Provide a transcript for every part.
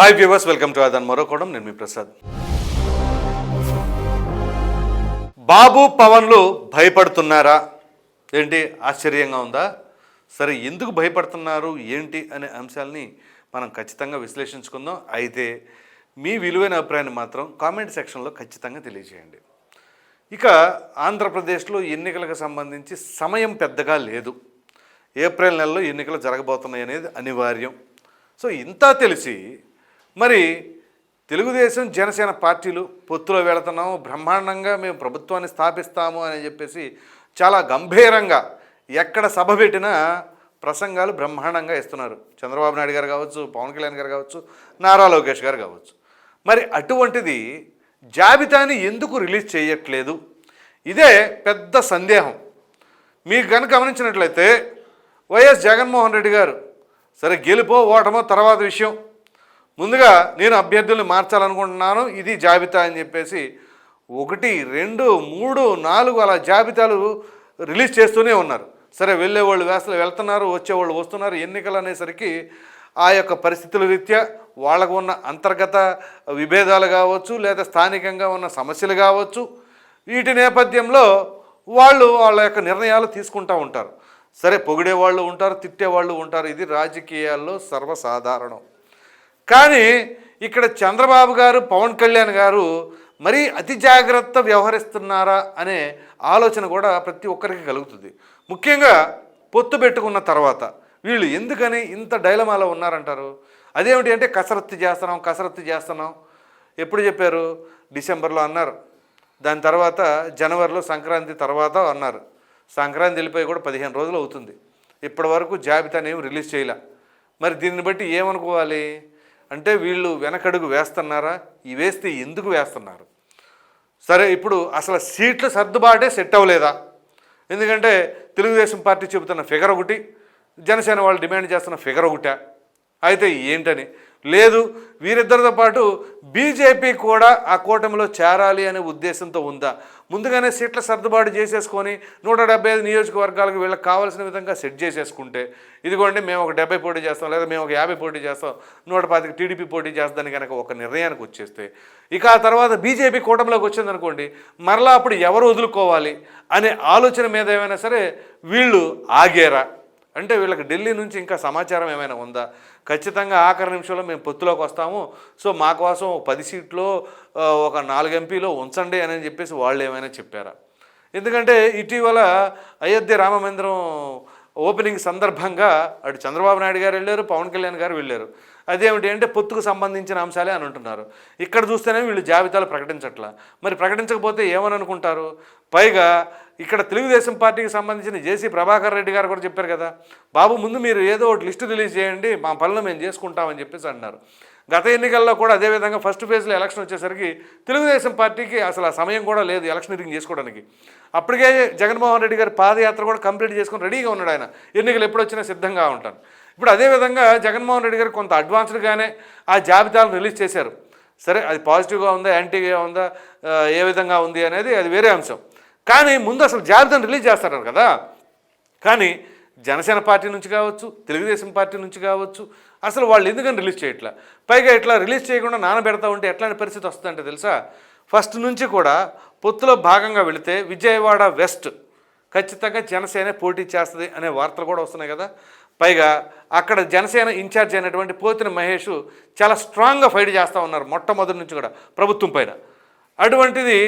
Hi viewers welcome to అదన్ మరోకోవడం నేను మీ ప్రసాద్ బాబు పవన్లు భయపడుతున్నారా? ఏంటి? ఆశ్చర్యంగా ఉందా? సరే ఎందుకు భయపడుతున్నారు? ఏంటి? అనే అంశాలని మనం ఖచ్చితంగా విశ్లేషించుకుందాం. అయితే మీ విలువైన అభిప్రాయాన్ని మాత్రం కామెంట్ సెక్షన్లో ఖచ్చితంగా తెలియజేయండి. ఇక ఆంధ్రప్రదేశ్లో ఎన్నికలకు సంబంధించి సమయం పెద్దగా లేదు. ఏప్రిల్ నెలలో ఎన్నికలు జరగబోతున్నాయి అనేది అనివార్యం. సో ఇంత తెలిసి మరి తెలుగుదేశం జనసేన పార్టీలు పొత్తులో వెళుతున్నాము బ్రహ్మాండంగా మేము ప్రభుత్వాన్ని స్థాపిస్తాము అని చెప్పేసి చాలా గంభీరంగా ఎక్కడ సభ పెట్టినా ప్రసంగాలు బ్రహ్మాండంగా ఇస్తున్నారు. చంద్రబాబు నాయుడు గారు కావచ్చు పవన్ కళ్యాణ్ గారు కావచ్చు నారా లోకేష్ గారు కావచ్చు. మరి అటువంటిది జాబితాని ఎందుకు రిలీజ్ చేయట్లేదు? ఇదే పెద్ద సందేహం. మీరు కనుక గమనించినట్లయితే వైఎస్ జగన్మోహన్ రెడ్డి గారు సరే గెలుపో ఓటమో తర్వాత విషయం. ముందుగా నేను అభ్యర్థుల్ని మార్చాలనుకుంటున్నాను. ఇది జాబితా అని చెప్పేసి ఒకటి రెండు మూడు నాలుగు అలా జాబితాలు రిలీజ్ చేస్తూనే ఉన్నారు. సరే వెళ్ళేవాళ్ళు వేసలు వెళ్తున్నారు వచ్చేవాళ్ళు వస్తున్నారు ఎన్నికలు అనేసరికి ఆ యొక్క పరిస్థితుల రీత్యా వాళ్ళకు ఉన్న అంతర్గత విభేదాలు కావచ్చు లేదా స్థానికంగా ఉన్న సమస్యలు కావచ్చు వీటి నేపథ్యంలో వాళ్ళు వాళ్ళ యొక్క నిర్ణయాలు తీసుకుంటూ ఉంటారు. సరే పొగిడే వాళ్ళు ఉంటారు తిట్టే వాళ్ళు ఉంటారు. ఇది రాజకీయాల్లో సర్వసాధారణం. కానీ ఇక్కడ చంద్రబాబు గారు పవన్ కళ్యాణ్ గారు మరీ అతి జాగ్రత్త వ్యవహరిస్తున్నారా అనే ఆలోచన కూడా ప్రతి ఒక్కరికి కలుగుతుంది. ముఖ్యంగా పొత్తు పెట్టుకున్న తర్వాత వీళ్ళు ఎందుకని ఇంత డైలమాలో ఉన్నారంటారు? అదేమిటి అంటే కసరత్తు చేస్తున్నాం కసరత్తు చేస్తున్నాం. ఎప్పుడు చెప్పారు? డిసెంబర్లో అన్నారు. దాని తర్వాత జనవరిలో సంక్రాంతి తర్వాత అన్నారు. సంక్రాంతి వెళ్ళిపోయి కూడా పదిహేను రోజులు అవుతుంది. ఇప్పటి వరకు జాబితానేమి రిలీజ్ చేయలే. మరి దీన్ని బట్టి ఏమనుకోవాలి? అంటే వీళ్ళు వెనకడుగు వేస్తున్నారా? ఈ వేస్తే ఎందుకు వేస్తున్నారు? సరే ఇప్పుడు అసలు సీట్ల సర్దుబాటే సెట్ అవ్వలేదా? ఎందుకంటే తెలుగుదేశం పార్టీ చెబుతున్న ఫిగర్ ఒకటి జనసేన వాళ్ళు డిమాండ్ చేస్తున్న ఫిగర్ ఒకటా అయితే ఏంటని? లేదు వీరిద్దరితో పాటు బీజేపీ కూడా ఆ కూటమిలో చేరాలి అనే ఉద్దేశంతో ఉందా? ముందుగానే సీట్ల సర్దుబాటు చేసేసుకొని నూట డెబ్బై ఐదు నియోజకవర్గాలకు వీళ్ళకి కావాల్సిన విధంగా సెట్ చేసేసుకుంటే ఇదిగోండి మేము ఒక డెబ్బై పోటీ చేస్తాం లేదా మేము ఒక యాభై పోటీ చేస్తాం నూట పాతికి టీడీపీ పోటీ చేస్తానికి కనుక ఒక నిర్ణయానికి వచ్చేస్తే ఇక ఆ తర్వాత బీజేపీ కూటమిలోకి వచ్చిందనుకోండి మరలా అప్పుడు ఎవరు వదులుకోవాలి అనే ఆలోచన మీద ఏమైనా సరే వీళ్ళు ఆగేరా? అంటే వీళ్ళకి ఢిల్లీ నుంచి ఇంకా సమాచారం ఏమైనా ఉందా? ఖచ్చితంగా ఆఖరి నిమిషంలో మేము పొత్తులోకి వస్తాము. సో మా కోసం పది సీట్లో ఒక నాలుగు ఎంపీలో ఉంచండి అని చెప్పేసి వాళ్ళు ఏమైనా చెప్పారా? ఎందుకంటే ఇటీవల అయోధ్య రామ మందిరం ఓపెనింగ్ సందర్భంగా అటు చంద్రబాబు నాయుడు గారు వెళ్ళారు పవన్ కళ్యాణ్ గారు వెళ్ళారు. అదేమిటి అంటే పొత్తుకు సంబంధించిన అంశాలే అని అంటున్నారు. ఇక్కడ చూస్తేనే వీళ్ళు జాబితాలు ప్రకటించట్లా. మరి ప్రకటించకపోతే ఏమని అనుకుంటారు? పైగా ఇక్కడ తెలుగుదేశం పార్టీకి సంబంధించిన జేసీ ప్రభాకర్ రెడ్డి గారు కూడా చెప్పారు కదా బాబు ముందు మీరు ఏదో ఒకటి లిస్టు రిలీజ్ చేయండి మా పనులు మేము చేసుకుంటామని చెప్పేసి అన్నారు గత ఎన్నికల్లో కూడా అదేవిధంగా ఫస్ట్ ఫేజ్లో ఎలక్షన్ వచ్చేసరికి తెలుగుదేశం పార్టీకి అసలు ఆ సమయం కూడా లేదు ఎలక్షనీరింగ్ చేసుకోవడానికి. అప్పటికే జగన్మోహన్ రెడ్డి గారి పాదయాత్ర కూడా కంప్లీట్ చేసుకొని రెడీగా ఉన్నాడు ఆయన. ఎన్నికలు ఎప్పుడు వచ్చినా సిద్ధంగా ఉంటాను ఇప్పుడు అదేవిధంగా జగన్మోహన్ రెడ్డి గారు కొంత అడ్వాన్స్డ్గానే ఆ జాబితాను రిలీజ్ చేశారు. సరే అది పాజిటివ్గా ఉందా యాంటీగా ఉందా ఏ విధంగా ఉంది అనేది అది వేరే అంశం. కానీ ముందు అసలు జాబితాను రిలీజ్ చేస్తారు కదా. కానీ జనసేన పార్టీ నుంచి కావచ్చు తెలుగుదేశం పార్టీ నుంచి కావచ్చు అసలు వాళ్ళు ఎందుకని రిలీజ్ చేయట్లా? పైగా ఇట్లా రిలీజ్ చేయకుండా నానబెడతా ఉంటే ఎట్లాంటి పరిస్థితి వస్తుందంటే తెలుసా? ఫస్ట్ నుంచి కూడా పొత్తులో భాగంగా వెళితే విజయవాడ వెస్ట్ ఖచ్చితంగా జనసేన పోటీ చేస్తుంది అనే వార్తలు కూడా వస్తున్నాయి కదా. పైగా అక్కడ జనసేన ఇన్ఛార్జ్ అయినటువంటి పోతిన మహేష్ చాలా స్ట్రాంగ్గా ఫైట్ చేస్తూ ఉన్నారు మొట్టమొదటి నుంచి కూడా ప్రభుత్వం పైన. అటువంటిది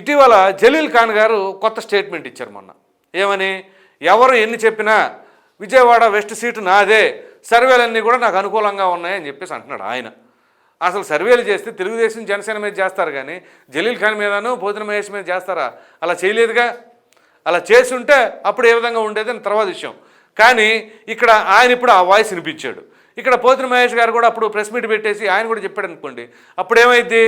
ఇటీవల జలీల్ ఖాన్ గారు కొత్త స్టేట్మెంట్ ఇచ్చారు మొన్న. ఏమని? ఎవరు ఎన్ని చెప్పినా విజయవాడ వెస్ట్ సీటు నాదే సర్వేలన్నీ కూడా నాకు అనుకూలంగా ఉన్నాయని చెప్పేసి అంటున్నాడు ఆయన. అసలు సర్వేలు చేస్తే తెలుగుదేశం జనసేన మీద చేస్తారు కానీ జలీల్ ఖాన్ మీదను పోతిన మహేష్ మీద చేస్తారా? అలా చేయలేదుగా? అలా చేసి ఉంటే అప్పుడు ఏ విధంగా ఉండేది అని తర్వాత విషయం. కానీ ఇక్కడ ఆయన ఇప్పుడు ఆ వాయిస్ వినిపించాడు. ఇక్కడ పోతిన మహేష్ గారు కూడా అప్పుడు ప్రెస్ మీట్ పెట్టేసి ఆయన కూడా చెప్పాడు అనుకోండి. అప్పుడు ఏమైంది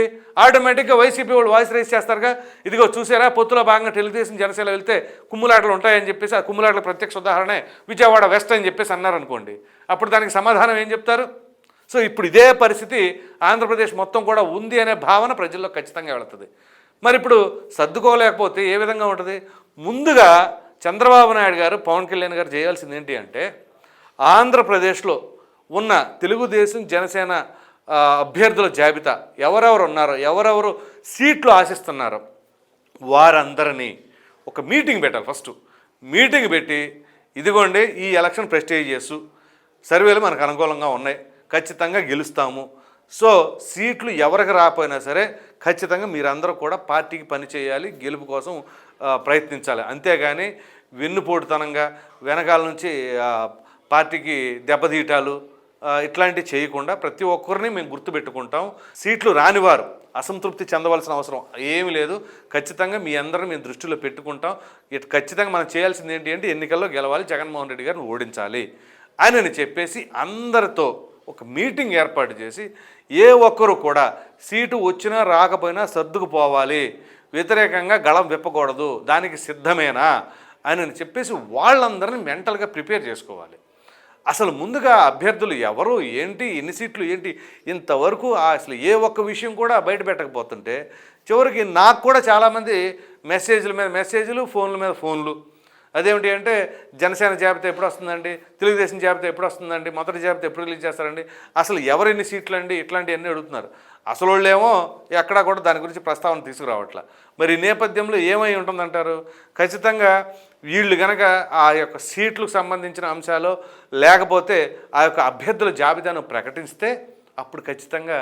ఆటోమేటిక్గా వైసీపీ వాళ్ళు వాయిస్ రైస్ చేస్తారుగా. ఇదిగో చూసారా? పొత్తులో భాగంగా తెలుగుదేశం జనసేన వెళ్తే కుమ్ములాటలు ఉంటాయని చెప్పేసి ఆ కుమ్ములాటల ప్రత్యక్ష ఉదాహరణే విజయవాడ వెస్ట్ అని చెప్పేసి అన్నారనుకోండి అప్పుడు దానికి సమాధానం ఏం చెప్తారు? సో ఇప్పుడు ఇదే పరిస్థితి ఆంధ్రప్రదేశ్ మొత్తం కూడా ఉంది అనే భావన ప్రజల్లో ఖచ్చితంగా వెళుతుంది. మరి ఇప్పుడు సర్దుకోలేకపోతే ఏ విధంగా ఉంటుంది? ముందుగా చంద్రబాబు నాయుడు గారు పవన్ కళ్యాణ్ గారు చేయాల్సింది ఏంటి అంటే ఆంధ్రప్రదేశ్లో ఉన్న తెలుగుదేశం జనసేన అభ్యర్థుల జాబితా ఎవరెవరు ఉన్నారో ఎవరెవరు సీట్లు ఆశిస్తున్నారో వారందరినీ ఒక మీటింగ్ పెట్టాలి ఫస్ట్. మీటింగ్ పెట్టి ఇదిగోండి ఈ ఎలక్షన్ ప్రెస్టేజియస్ సర్వేలు మనకు అనుకూలంగా ఉన్నాయి ఖచ్చితంగా గెలుస్తాము. సో సీట్లు ఎవరికి రాకపోయినా సరే ఖచ్చితంగా మీరందరూ కూడా పార్టీకి పని చేయాలి గెలుపు కోసం ప్రయత్నించాలి. అంతేగాని వెన్నుపోటుతనంగా వెనకాల నుంచి పార్టీకి దెబ్బతీయటాలు ఇట్లాంటివి చేయకుండా ప్రతి ఒక్కరిని మేము గుర్తుపెట్టుకుంటాం. సీట్లు రానివారు అసంతృప్తి చెందవలసిన అవసరం ఏమి లేదు. ఖచ్చితంగా మీ అందరిని మేము దృష్టిలో పెట్టుకుంటాం. ఇటు ఖచ్చితంగా మనం చేయాల్సింది ఏంటి అంటే ఎన్నికల్లో గెలవాలి జగన్మోహన్ రెడ్డి గారిని ఓడించాలి అని చెప్పేసి అందరితో ఒక మీటింగ్ ఏర్పాటు చేసి ఏ ఒక్కరు కూడా సీటు వచ్చినా రాకపోయినా సర్దుకుపోవాలి. వ్యతిరేకంగా గళం విప్పకూడదు దానికి సిద్ధమేనా అని చెప్పేసి వాళ్ళందరినీ మెంటల్గా ప్రిపేర్ చేసుకోవాలి. అసలు ముందుగా అభ్యర్థులు ఎవరు ఏంటి ఎన్ని సీట్లు ఏంటి ఇంతవరకు అసలు ఏ ఒక్క విషయం కూడా బయట పెట్టకపోతుంటే చివరికి నాకు కూడా చాలామంది మెసేజ్ల మీద మెసేజ్లు ఫోన్ల మీద ఫోన్లు అదేమిటి అంటే జనసేన జాబితా ఎప్పుడు వస్తుందండి? తెలుగుదేశం జాబితా ఎప్పుడు వస్తుందండి? మొదటి జాబితా ఎప్పుడు రిలీజ్ చేస్తారండి? అసలు ఎవరెన్ని సీట్లు అండి ఇట్లాంటివన్నీ అడుగుతున్నారు. అసలు వాళ్ళేమో ఎక్కడా కూడా దాని గురించి ప్రస్తావన తీసుకురావట్ల. మరి ఈ నేపథ్యంలో ఏమై ఉంటుందంటారు? ఖచ్చితంగా వీళ్ళు గనక ఆ యొక్క సీట్లకు సంబంధించిన అంశాలు లేకపోతే ఆ యొక్క అభ్యర్థుల జాబితాను ప్రకటిస్తే అప్పుడు ఖచ్చితంగా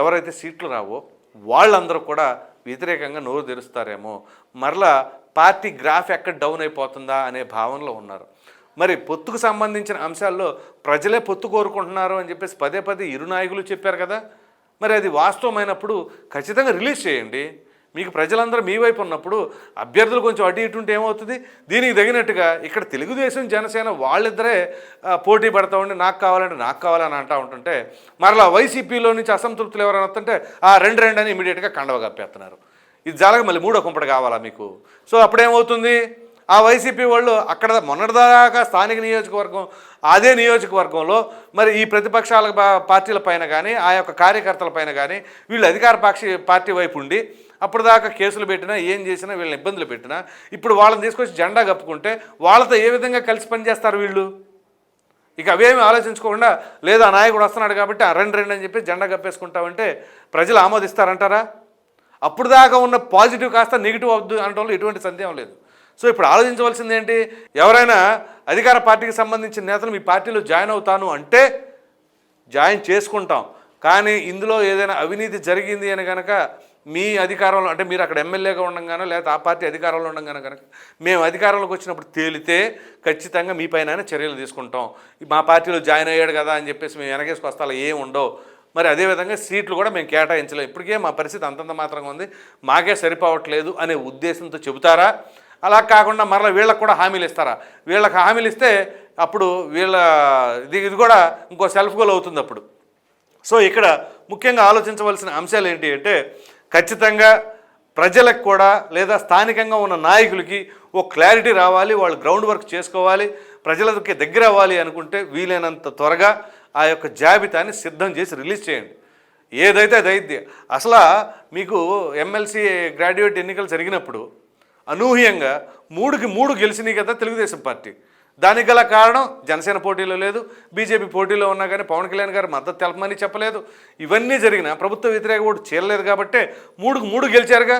ఎవరైతే సీట్లు రావో వాళ్ళందరూ కూడా వ్యతిరేకంగా నోరు తెరుస్తారేమో. మరలా పార్టీ గ్రాఫ్ ఎక్కడ డౌన్ అయిపోతుందా అనే భావనలో ఉన్నారు. మరి పొత్తుకు సంబంధించిన అంశాల్లో ప్రజలే పొత్తు కోరుకుంటున్నారు అని చెప్పేసి పదే పదే ఇరు నాయకులు చెప్పారు కదా. మరి అది వాస్తవమైనప్పుడు ఖచ్చితంగా రిలీజ్ చేయండి. మీకు ప్రజలందరూ మీ వైపు ఉన్నప్పుడు అభ్యర్థులు కొంచెం అటు ఇటు ఉంటే ఏమవుతుంది? దీనికి తగినట్టుగా ఇక్కడ తెలుగుదేశం జనసేన వాళ్ళిద్దరే పోటీ పడతా ఉండి నాకు కావాలంటే నాకు కావాలని అంటూ ఉంటుంటే మరలా వైసీపీలో నుంచి అసంతృప్తులు ఎవరైనా వస్తుంటే ఆ రెండు రెండు అని ఇమీడియట్గా కండవ కప్పేస్తున్నారు. ఇది జాలక మళ్ళీ మూడో కుంపటి కావాలా మీకు? సో అప్పుడేమవుతుంది? ఆ వైసీపీ వాళ్ళు అక్కడ మొన్నటిదాకా స్థానిక నియోజకవర్గం అదే నియోజకవర్గంలో మరి ఈ ప్రతిపక్షాల పార్టీల పైన కానీ ఆ యొక్క కార్యకర్తల పైన కానీ వీళ్ళు అధికార పక్ష పార్టీ వైపు ఉండి అప్పుడు దాకా కేసులు పెట్టినా ఏం చేసినా వీళ్ళని ఇబ్బందులు పెట్టినా ఇప్పుడు వాళ్ళని తీసుకొచ్చి జెండా కప్పుకుంటే వాళ్ళతో ఏ విధంగా కలిసి పనిచేస్తారు వీళ్ళు? ఇక అవేమి ఆలోచించుకోకుండా లేదా నాయకుడు వస్తున్నాడు కాబట్టి ఆ రెండు రెండు అని చెప్పి జెండా కప్పేసుకుంటామంటే ప్రజలు ఆమోదిస్తారంటారా? అప్పుడు దాకా ఉన్న పాజిటివ్ కాస్త నెగిటివ్ అవుద్దు అనడంలో ఎటువంటి సందేహం లేదు. సో ఇప్పుడు ఆలోచించవలసింది ఏంటి? ఎవరైనా అధికార పార్టీకి సంబంధించిన నేతలు మీ పార్టీలో జాయిన్ అవుతాను అంటే జాయిన్ చేసుకుంటాం. కానీ ఇందులో ఏదైనా అవినీతి జరిగింది అని కనుక మీ అధికారంలో అంటే మీరు అక్కడ ఎమ్మెల్యేగా ఉండగానో లేదా ఆ పార్టీ అధికారంలో ఉండగానో కనుక మేము అధికారంలోకి వచ్చినప్పుడు తేలితే ఖచ్చితంగా మీ పైన చర్యలు తీసుకుంటాం. మా పార్టీలో జాయిన్ అయ్యాడు కదా అని చెప్పేసి మేము వెనకేసుకొస్తా అలా ఏం ఉండవు. మరి అదేవిధంగా సీట్లు కూడా మేము కేటాయించలేము ఇప్పటికే మా పరిస్థితి అంతంత మాత్రంగా ఉంది. మాకే సరిపోవట్లేదు అనే ఉద్దేశంతో చెబుతారా? అలా కాకుండా మరలా వీళ్ళకి కూడా హామీలు ఇస్తారా? వీళ్ళకి హామీలు ఇస్తే అప్పుడు వీళ్ళ ఇది ఇది కూడా ఇంకో సెల్ఫ్ గోల్ అవుతుంది అప్పుడు. సో ఇక్కడ ముఖ్యంగా ఆలోచించవలసిన అంశాలు ఏంటి అంటే ఖచ్చితంగా ప్రజలకు కూడా లేదా స్థానికంగా ఉన్న నాయకులకి ఓ క్లారిటీ రావాలి వాళ్ళు గ్రౌండ్ వర్క్ చేసుకోవాలి ప్రజలకి దగ్గర అవ్వాలి అనుకుంటే వీలైనంత త్వరగా ఆ యొక్క జాబితాని సిద్ధం చేసి రిలీజ్ చేయండి. ఏదైతే అది అయితే అసలు మీకు ఎమ్మెల్సీ గ్రాడ్యుయేట్ ఎన్నికలు జరిగినప్పుడు అనూహ్యంగా మూడుకి మూడు గెలిచినాయి కదా తెలుగుదేశం పార్టీ. దానికి గల కారణం జనసేన పోటీలో లేదు బీజేపీ పోటీలో ఉన్నా కానీ పవన్ కళ్యాణ్ గారు మద్దతు తెలపమని చెప్పలేదు. ఇవన్నీ జరిగిన ప్రభుత్వ వ్యతిరేక ఓటు చేరలేదు కాబట్టి మూడుకు మూడు గెలిచారుగా.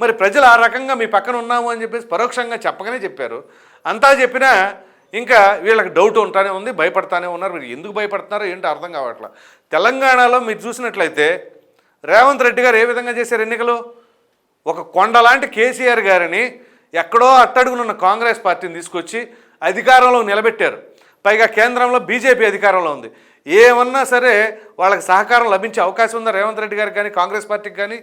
మరి ప్రజలు ఆ రకంగా మీ పక్కన ఉన్నాము అని చెప్పేసి పరోక్షంగా చెప్పగానే చెప్పారు. అంతా చెప్పినా ఇంకా వీళ్ళకి డౌట్ ఉంటానే ఉంది భయపడతానే ఉన్నారు. మీరు ఎందుకు భయపడుతున్నారో ఏంటో అర్థం కావట్లా. తెలంగాణలో మీరు చూసినట్లయితే రేవంత్ రెడ్డి గారు ఏ విధంగా చేశారు ఎన్నికలు? ఒక కొండలాంటి కేసీఆర్ గారిని ఎక్కడో అట్టడుగునున్న కాంగ్రెస్ పార్టీని తీసుకొచ్చి అధికారంలో నిలబెట్టారు. పైగా కేంద్రంలో బీజేపీ అధికారంలో ఉంది. ఏమన్నా సరే వాళ్ళకి సహకారం లభించే అవకాశం ఉందా? రేవంత్ రెడ్డి గారికి కానీ కాంగ్రెస్ పార్టీకి కానీ?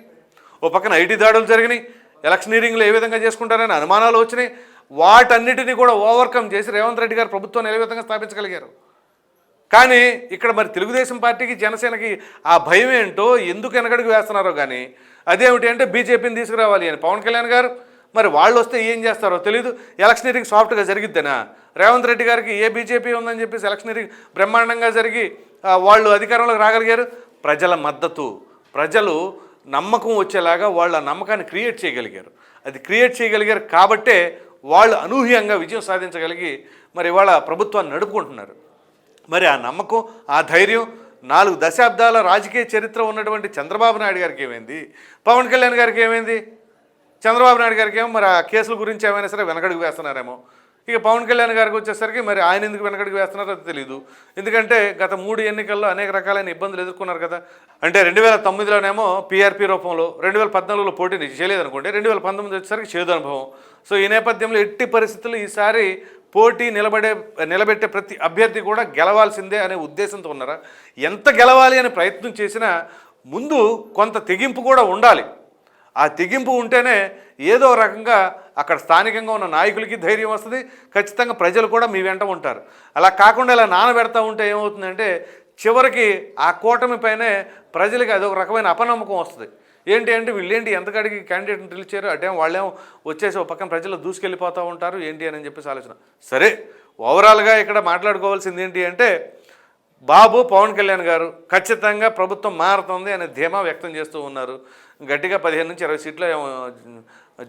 ఓ పక్కన ఐటీ దాడులు జరిగినాయి. ఎలక్షనీరింగ్లు ఏ విధంగా చేసుకుంటారని అనుమానాలు వచ్చినాయి. వాటన్నిటిని కూడా ఓవర్కమ్ చేసి రేవంత్ రెడ్డి గారు ప్రభుత్వాన్ని ఏ విధంగా స్థాపించగలిగారు? కానీ ఇక్కడ మరి తెలుగుదేశం పార్టీకి జనసేనకి ఆ భయం ఏంటో ఎందుకు వెనకడుగు వేస్తున్నారో కానీ అదేమిటి అంటే బీజేపీని తీసుకురావాలి అని. పవన్ కళ్యాణ్ గారు మరి వాళ్ళు వస్తే ఏం చేస్తారో తెలియదు ఎలక్షనీరింగ్ సాఫ్ట్గా జరిగిద్దేనా? రేవంత్ రెడ్డి గారికి ఏ బీజేపీ ఉందని చెప్పేసి ఎలక్షనీరింగ్ బ్రహ్మాండంగా జరిగి వాళ్ళు అధికారంలోకి రాగలిగారు. ప్రజల మద్దతు ప్రజలు నమ్మకం వచ్చేలాగా వాళ్ళ నమ్మకాన్ని క్రియేట్ చేయగలిగారు. అది క్రియేట్ చేయగలిగారు కాబట్టే వాళ్ళు అనూహ్యంగా విజయం సాధించగలిగి మరి ఇవాళ ప్రభుత్వాన్ని నడుపుకుంటున్నారు. మరి ఆ నమ్మకం ఆ ధైర్యం నాలుగు దశాబ్దాల రాజకీయ చరిత్ర ఉన్నటువంటి చంద్రబాబు నాయుడు గారికి ఏమైంది? పవన్ కళ్యాణ్ గారికి ఏమైంది? చంద్రబాబు నాయుడు గారికి ఏమో మరి ఆ కేసుల గురించి ఏమైనా సరే వెనకడుగు వేస్తున్నారేమో. ఇక పవన్ కళ్యాణ్ గారికి వచ్చేసరికి మరి ఆయన ఎందుకు వెనకడుగు వేస్తున్నారో అది తెలియదు ఎందుకంటే గత మూడు ఎన్నికల్లో అనేక రకాలైన ఇబ్బందులు ఎదుర్కొన్నారు కదా. అంటే రెండు వేల తొమ్మిదిలోనేమో పీఆర్పీ రూపంలో రెండు వేల పద్నాలుగులో పోటీ చేయలేదు అనుకోండి రెండు వేల పంతొమ్మిది వచ్చేసరికి చేదు అనుభవం. సో ఈ నేపథ్యంలో ఎట్టి పరిస్థితుల్లో ఈసారి పోటీ నిలబడే నిలబెట్టే ప్రతి అభ్యర్థి కూడా గెలవాల్సిందే అనే ఉద్దేశంతో ఉన్నారా? ఎంత గెలవాలి అనే ప్రయత్నం చేసినా ముందు కొంత తెగింపు కూడా ఉండాలి. ఆ తెగింపు ఉంటేనే ఏదో రకంగా అక్కడ స్థానికంగా ఉన్న నాయకులకి ధైర్యం వస్తుంది. ఖచ్చితంగా ప్రజలు కూడా మీ వెంట ఉంటారు. అలా కాకుండా ఇలా నానబెడతా ఉంటే ఏమవుతుందంటే చివరికి ఆ కూటమి పైనే ప్రజలకి అదొక రకమైన అపనమ్మకం వస్తుంది. ఏంటి అంటే వీళ్ళేంటి ఎంతకాడికి క్యాండిడేట్ని పిలిచారు అటేం వాళ్ళేమో వచ్చేసి ఒక పక్కన ప్రజలు దూసుకెళ్ళిపోతూ ఉంటారు. ఏంటి అని చెప్పేసి ఆలోచన. సరే ఓవరాల్గా ఇక్కడ మాట్లాడుకోవాల్సింది ఏంటి అంటే బాబు పవన్ కళ్యాణ్ గారు ఖచ్చితంగా ప్రభుత్వం మారుతుంది అనే ధీమా వ్యక్తం చేస్తూ ఉన్నారు. గట్టిగా పదిహేను నుంచి ఇరవై సీట్లు ఏమో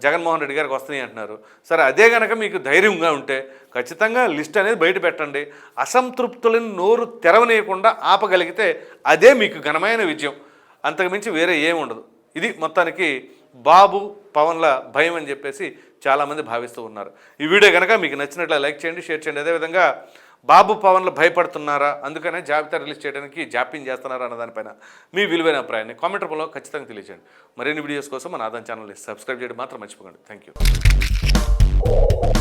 జగన్మోహన్ రెడ్డి గారికి వస్తున్నాయి అంటున్నారు. సరే అదే కనుక మీకు ధైర్యంగా ఉంటే ఖచ్చితంగా లిస్ట్ అనేది బయట పెట్టండి. అసంతృప్తులను నోరు తెరవనీయకుండా ఆపగలిగితే అదే మీకు ఘనమైన విజయం. అంతకుమించి వేరే ఏమి ఉండదు. ఇది మొత్తానికి బాబు పవన్ల భయం అని చెప్పేసి చాలామంది భావిస్తూ ఉన్నారు. ఈ వీడియో కనుక మీకు నచ్చినట్లే లైక్ చేయండి షేర్ చేయండి. అదేవిధంగా బాబు పవన్లు భయపడుతున్నారా? అందుకనే జాబితా రిలీజ్ చేయడానికి జాప్యం చేస్తున్నారా అన్న దానిపైన మీ విలువైన అభిప్రాయాన్ని కామెంట్ రూపంలో ఖచ్చితంగా తెలియజేయండి. మరిన్ని వీడియోస్ కోసం మన ఆదాం ఛానల్ని సబ్స్క్రైబ్ చేయడం మాత్రం మర్చిపోకండి. Thank you